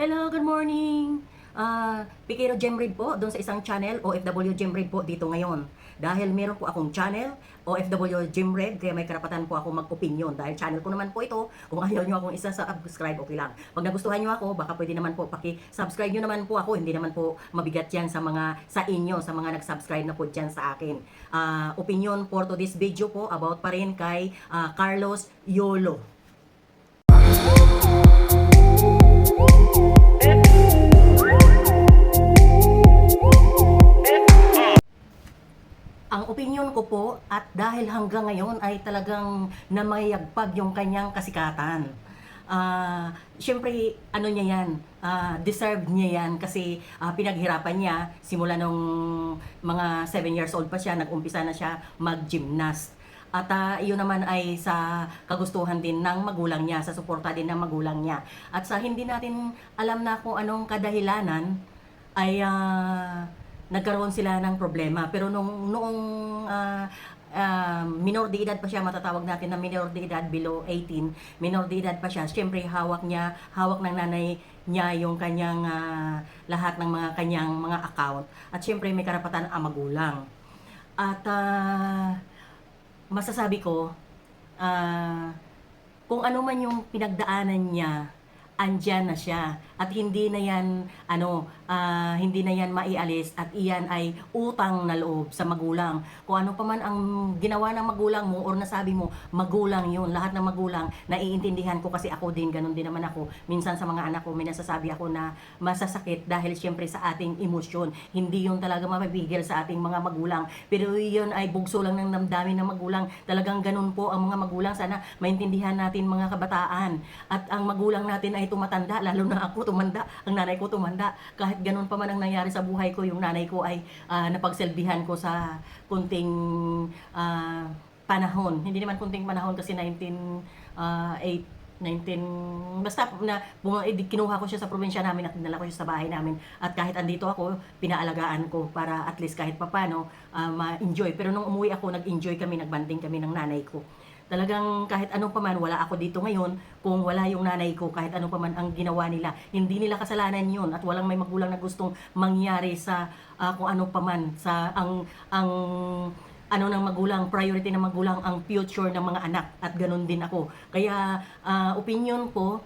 Hello, good morning! Ah, Pikero Gemrid po, doon sa isang channel, OFW Gemrid po dito ngayon. Dahil meron po akong channel, OFW Gemred, kaya may karapatan po ako mag-opinion. Dahil channel ko naman po ito, kung ayaw nyo akong isa sa subscribe, okay lang. Pag nagustuhan nyo ako, baka pwede naman po paki-subscribe nyo naman po ako. Hindi naman po mabigat yan sa mga, sa inyo, sa mga nag-subscribe na po dyan sa akin. Ah, opinion for to this video po about pa rin kay ah, Carlos Yolo. Ang opinion ko po at dahil hanggang ngayon ay talagang namayagpag yung kanyang kasikatan. Ah, Siyempre, ano niya yan, ah, deserved niya yan kasi ah, pinaghirapan niya simula nung mga 7 years old pa siya, nag-umpisa na siya mag-gymnast. At ah, iyon naman ay sa kagustuhan din ng magulang niya, sa suporta din ng magulang niya. At sa hindi natin alam na kung anong kadahilanan, ay ah, nagkaroon sila ng problema. Pero nung noong ah, ah, minor de edad pa siya, matatawag natin na minor de edad below 18, minor de edad pa siya, syempre hawak niya, hawak ng nanay niya yung kanyang ah, lahat ng mga kanyang mga account. At syempre may karapatan ang magulang. At ah, masasabi ko, ah, kung ano man yung pinagdaanan niya, andyan na siya. At hindi na yan ano ah, hindi na yan maialis at iyan ay utang na loob sa magulang. Kung ano pa man ang ginawa ng magulang mo or nasabi mo magulang yun. Lahat ng magulang naiintindihan ko kasi ako din ganun din naman ako. Minsan sa mga anak ko may nasasabi ako na masasakit dahil syempre sa ating emosyon. Hindi yun talaga mapipigil sa ating mga magulang. Pero yun ay bugso lang ng damdamin ng magulang. Talagang ganun po ang mga magulang. Sana maintindihan natin mga kabataan. At ang magulang natin ay tumatanda, lalo na ako tumanda, ang nanay ko tumanda. Kahit ganun pa man ang nangyari sa buhay ko, yung nanay ko ay ah, napagselbihan ko sa kunting ah, panahon. Hindi naman kunting panahon kasi 19 ah, 8 19 basta na eh, kinuha ko siya sa probinsya namin at dinala ko siya sa bahay namin. At kahit andito ako pinaalagaan ko para at least kahit papano ah, ma-enjoy. Pero nung umuwi ako nag-enjoy kami nagbanding kami ng nanay ko talagang kahit ano pa man wala ako dito ngayon kung wala yung nanay ko kahit ano pa man ang ginawa nila hindi nila kasalanan yun at walang may magulang na gustong mangyari sa ah, kung ano pa man sa ang ang ano ng magulang, priority ng magulang ang future ng mga anak at ganun din ako. Kaya ah, opinion ko,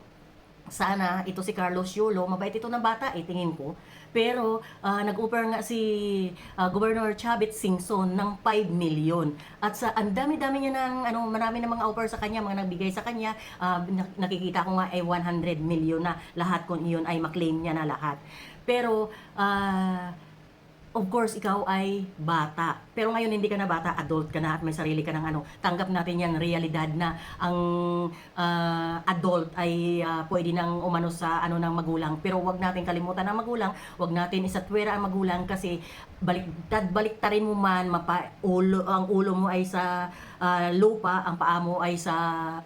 sana ito si Carlos Yolo, mabait ito ng bata, eh, tingin ko. Pero ah, nag-offer nga si ah, Governor Chavit Singson ng 5 million. At sa ang dami-dami niya ng ano, marami ng mga offer sa kanya, mga nagbigay sa kanya, nak- nakikita ko nga ay 100 million na lahat kung iyon ay maklaim niya na lahat. Pero ah, of course, ikaw ay bata. Pero ngayon hindi ka na bata, adult ka na at may sarili ka ng ano. Tanggap natin yung realidad na ang ah, adult ay ah, pwede nang umano sa ano ng magulang. Pero wag natin kalimutan ang magulang, wag natin isatwera ang magulang kasi baliktad baliktarin mo man mapa ulo ang ulo mo ay sa ah, lupa, ang paa mo ay sa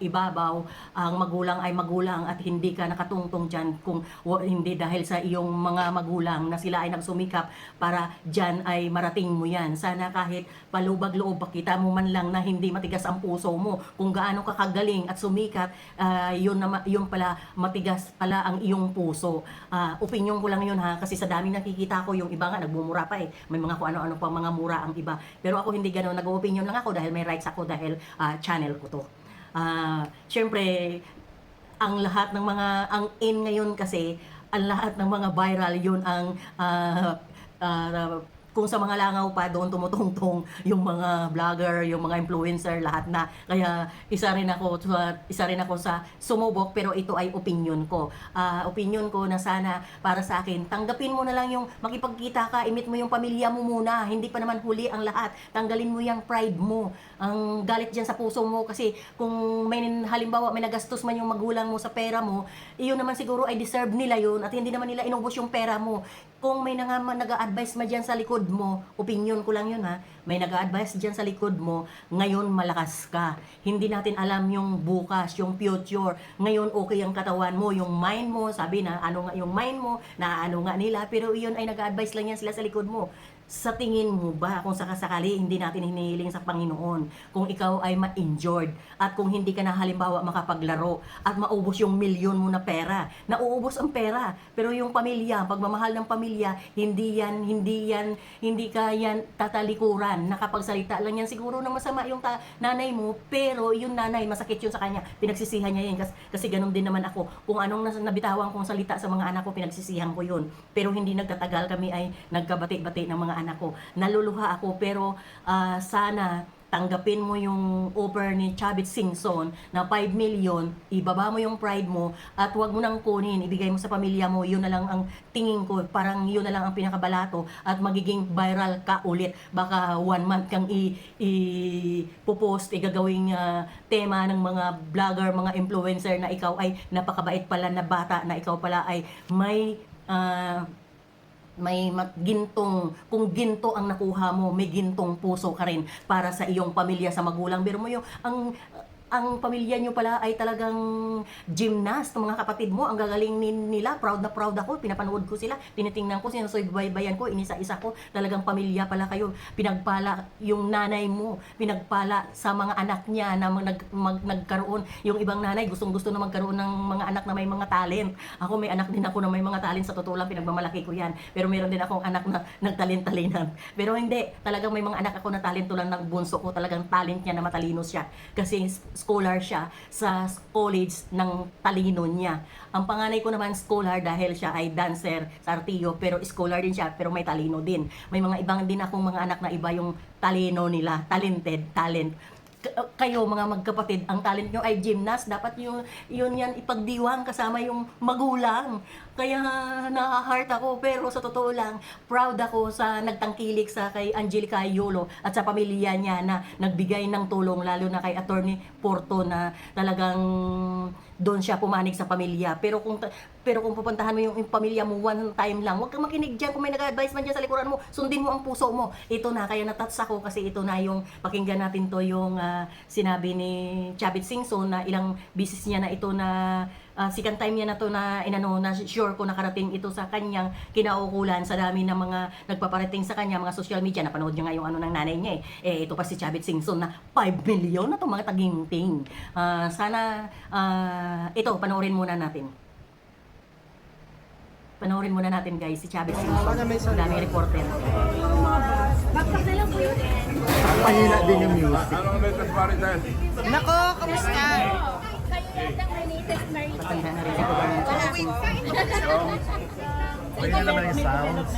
ibabaw, ang magulang ay magulang at hindi ka nakatungtong diyan kung wa- hindi dahil sa iyong mga magulang na sila ay nagsumikap para diyan ay marating mo yan. Sana kahit palubag-loob pakita mo man lang na hindi matigas ang puso mo kung gaano ka kagaling at sumikat, ah, yun, na, yun pala matigas pala ang iyong puso. Ah, opinion ko lang yun ha kasi sa dami nakikita ko yung iba nga nagbumura pa eh. May mga kung ano-ano pa mga mura ang iba. Pero ako hindi ganoon nag-opinion lang ako dahil may rights ako dahil ah, channel ko to. Ah, syempre ang lahat ng mga ang in ngayon kasi ang lahat ng mga viral yun ang ah, ah, kung sa mga langaw pa doon tumutungtong yung mga vlogger, yung mga influencer, lahat na. Kaya isa rin ako sa isa rin ako sa sumubok pero ito ay opinion ko. Ah, opinion ko na sana para sa akin, tanggapin mo na lang yung makipagkita ka, imit mo yung pamilya mo muna. Hindi pa naman huli ang lahat. Tanggalin mo yung pride mo. Ang galit diyan sa puso mo kasi kung may halimbawa may nagastos man yung magulang mo sa pera mo, iyon naman siguro ay deserve nila yun at hindi naman nila inubos yung pera mo. Kung may nang nag-a-advise ma dyan sa likod mo, opinion ko lang yun ha, may nag-a-advise dyan sa likod mo, ngayon malakas ka. Hindi natin alam yung bukas, yung future. Ngayon okay ang katawan mo, yung mind mo, sabi na ano nga yung mind mo, na ano nga nila, pero iyon ay nag-a-advise lang yan sila sa likod mo. Sa tingin mo ba kung sakasakali hindi natin hinihiling sa Panginoon kung ikaw ay ma-injured at kung hindi ka na halimbawa makapaglaro at maubos yung milyon mo na pera nauubos ang pera pero yung pamilya pagmamahal ng pamilya hindi yan hindi yan hindi ka yan tatalikuran. Nakapagsalita lang yan siguro na masama yung ta- nanay mo pero yung nanay masakit yun sa kanya. Pinagsisihan niya yun. Kasi, kasi ganun din naman ako. Kung anong nabitawan kong salita sa mga anak ko pinagsisihan ko yun. Pero hindi nagtatagal kami ay nagkabati-bati ng mga anak ko naluluha ako pero ah, sana tanggapin mo yung offer ni Chavit Singson na 5 million, ibaba mo yung pride mo at wag mo nang kunin, ibigay mo sa pamilya mo, yun na lang ang tingin ko, parang yun na lang ang pinakabalato at magiging viral ka ulit. Baka one month kang i, i post igagawing ah, tema ng mga vlogger, mga influencer na ikaw ay napakabait pala na bata, na ikaw pala ay may ah, may gintong, kung ginto ang nakuha mo, may gintong puso ka rin para sa iyong pamilya, sa magulang. Pero mo yung, ang, ang pamilya nyo pala ay talagang gymnast, mga kapatid mo, ang gagaling nila, proud na proud ako, pinapanood ko sila, tinitingnan ko, sinusubaybayan ko, inisa-isa ko, talagang pamilya pala kayo, pinagpala yung nanay mo, pinagpala sa mga anak niya na mag, nag, mag- nagkaroon, yung ibang nanay gustong gusto na magkaroon ng mga anak na may mga talent. Ako may anak din ako na may mga talent, sa totoo lang pinagmamalaki ko yan, pero meron din akong anak na nagtalent-talinan. Pero hindi, talagang may mga anak ako na talento lang ng bunso ko, talagang talent niya na matalino siya. Kasi scholar siya sa college ng talino niya. Ang panganay ko naman scholar dahil siya ay dancer sa Artio, pero scholar din siya, pero may talino din. May mga ibang din akong mga anak na iba yung talino nila, talented, talent kayo mga magkapatid, ang talent nyo ay gymnast, dapat yung yun yan ipagdiwang kasama yung magulang. Kaya na-heart ako, pero sa totoo lang, proud ako sa nagtangkilik sa kay Angelica Ayolo at sa pamilya niya na nagbigay ng tulong, lalo na kay Attorney Porto na talagang doon siya pumanig sa pamilya. Pero kung pero kung pupuntahan mo yung, yung pamilya mo one time lang, huwag kang makinig diyan kung may nag-advise man diyan sa likuran mo. Sundin mo ang puso mo. Ito na kaya natats ako kasi ito na yung pakinggan natin to yung ah, sinabi ni Chavit Singson na ilang bisis niya na ito na ah, second time niya na to na inano na sure ko nakarating ito sa kanyang kinaukulan sa dami ng mga nagpaparating sa kanya mga social media napanood niya nga yung ano ng nanay niya eh, eh ito pa si Chavit Singson na 5 million na to mga taginting Ah, sana ah, ito panoorin muna natin panoorin muna natin guys si Chavit Singson daming reporter Mahina din yung music. Anong latest marites? Nako, kamusta? matanda na rin si Kuya Mahina naman yung sounds.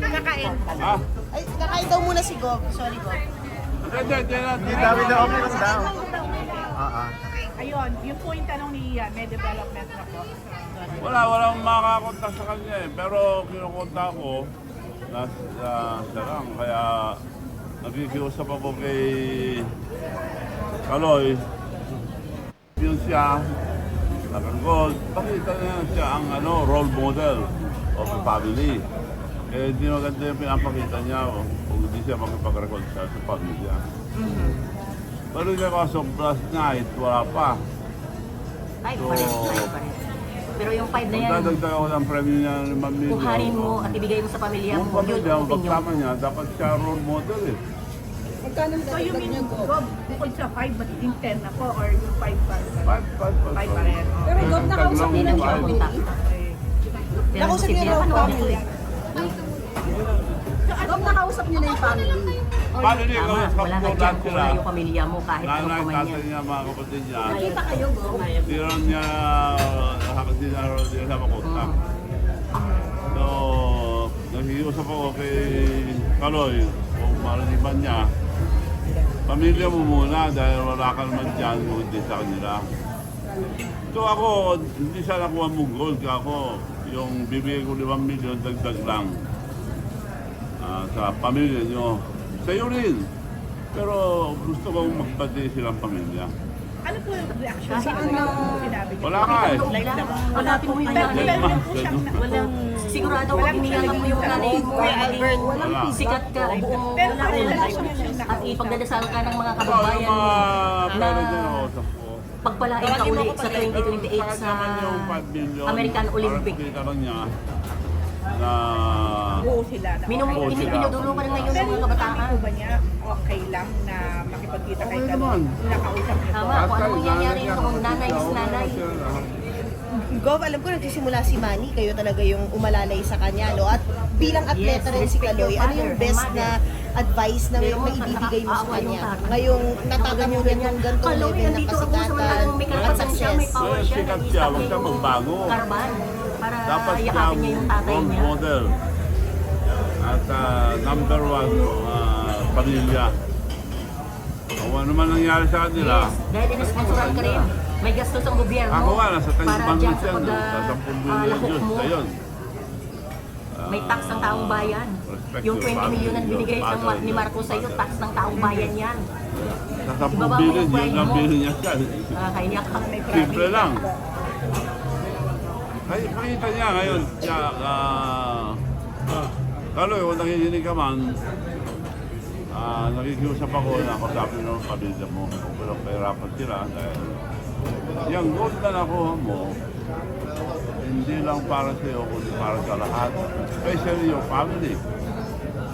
Kakain. Ah, Ay, kakain daw muna si Gog. Sorry, Gog. hindi, hindi na. Hindi dami na okay lang daw. Ah, ah. Ayun, yung po yung tanong ni uh, May Development na po. Wala, walang makakonta sa kanya eh. Pero kinukonta ko, na uh, siya lang. Kaya nakikiusap ako kay Kaloy. Yun siya, nakagod. Pakita niya siya ang ano, role model of the family. Eh, di maganda yung pinapakita niya oh, kung hindi siya makipag-reconcile sa pamilya. Pero yung kaso last night, wala pa. Five pa rin, five pa rin. Pero yung five na yan, Magdadagdag ako ng premyo niya ng 5 million. kuhanin mo at ibigay mo sa pamilya Yung mo, yun pamilya, ang opinion. niya, dapat siya role model eh. So you mean, Gob, bukod sa 5, but in 10 na po, or yung 5 pa? Five, five, five. Five pa rin. Pero Gob, nakausap siya pumunta. Okay. Pero Nakausap niyo raw panoorin family. ulit. Gog, nakausap niyo na yung family. Paano niya Tama, kung wala nga dyan kung wala yung pamilya mo kahit ano Nanay, pa man tatay yan. niya, mga kapatid niya. Nakita kayo, Gog. Hindi rin niya, hindi na rin niya sa makontak. So, nakikiusap ako kay Kaloy, kung malaliman niya, pamilya mo muna dahil wala ka naman dyan kung hindi sa kanila. So ako, hindi sana nakuha mong gold ako, yung bibigay ko 5 milyon, dagdag lang ah, sa pamilya nyo. Sa iyo rin. Pero gusto kong magbati silang pamilya. Ano po yung reaction sa ano ano, sinabi niyo? Wala ka eh. Laila, hanapin mo yung Pero nanay lang po siyang na- Walang, sigurado kung iniyakan mo yung nanay mo, Kuya Albert, Wala. sikat ka, buong Pero wala ko. siyang At ipagdadasal ka ng mga kababayan yung mo mga na pera dyan ako sa po. pagpalain ka uli sa 2028 sa Sa akin naman yung 5 million. American Olympic. Ko niya, na Buo sila na Minum, Oo, pin, sila. pinudulo ka rin ngayon Pero ng mga kabataan. po ba niya, okay lang na makipagkita kay Okay naman. Nakausap niyo po. Tama, kung ano mangyayari kung nanay is nanay. Gov, alam ko nagsisimula si Manny, kayo talaga yung umalalay sa kanya, no? At bilang atleta Yes, rin si Kaloy, ano yung best na advice na may Pero maibibigay mo sa kanya? Ngayong natatamunan ng ganitong Kaloy, level sa kasikatan at success. power siya. sikat siya, huwag niya yung magbago. Karban. Para Dapat yakapin niya yung tatay role niya. model. At ah, number one, uh, pamilya. Kung ano man nangyari sa kanila, Yes, dahil inisponsoran ka rin. May gastos ang gobyerno. ako nga, nasa dyan na sa siya, pag, no? ah, sa 10 ah, billion lahok Diyos mo. na yun. May tax ng taong bayan. Respect Yung your 20 family, million na your binigay Ma- ni Marcos sa iyo, tax ng taong bayan yan. Sa 10 Ibaba mo billion, yun ang billion niya siya. Uh, kaya ka. Simple lang. Ay, makita niya ngayon, siya, ah, Kaloy, kung nakikinig ka man, ah, nakikiusap ako na kausapin mo ang pamilya mo kung walang kahirapan sila dahil yung goal na nakuha mo, hindi lang para sa iyo, kundi para sa lahat, especially your family.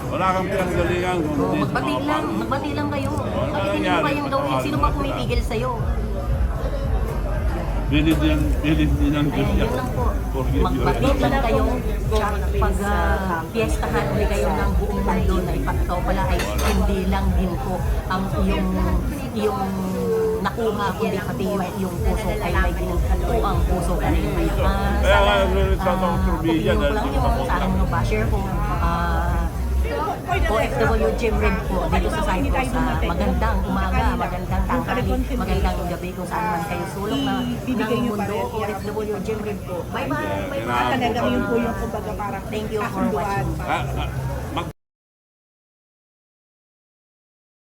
Wala kang pinanggalingan kung hindi sa magbati mga lang, family. magbati lang kayo. Ano hindi mo nangyari? kayang gawin, sino ba pumipigil sa'yo? Bilid din ang Diyos Ayan, niya. yun lang po. Forgive you. Magbati lang kayo. Pag uh, piyestahan ulit kayo ng buong mundo na ipataw pala ay hindi lang din po ang iyong iyong nakuha kundi pati yung, yung puso ay may ginagawa ang puso ka rin. Ah, Kaya nga, sana, ah, sa media ko dahil lang yung pa sa aking mga basher kung ah, OFW Gym Red po dito sa Cyprus. Magandang umaga, magandang tanghali, magandang gabi kung saan man kayo sulok na ng mundo. rin. OFW Gym Red po. Bye-bye! Bye-bye! Talagang yun po yung kumbaga parang Thank you for watching. Ah, ah,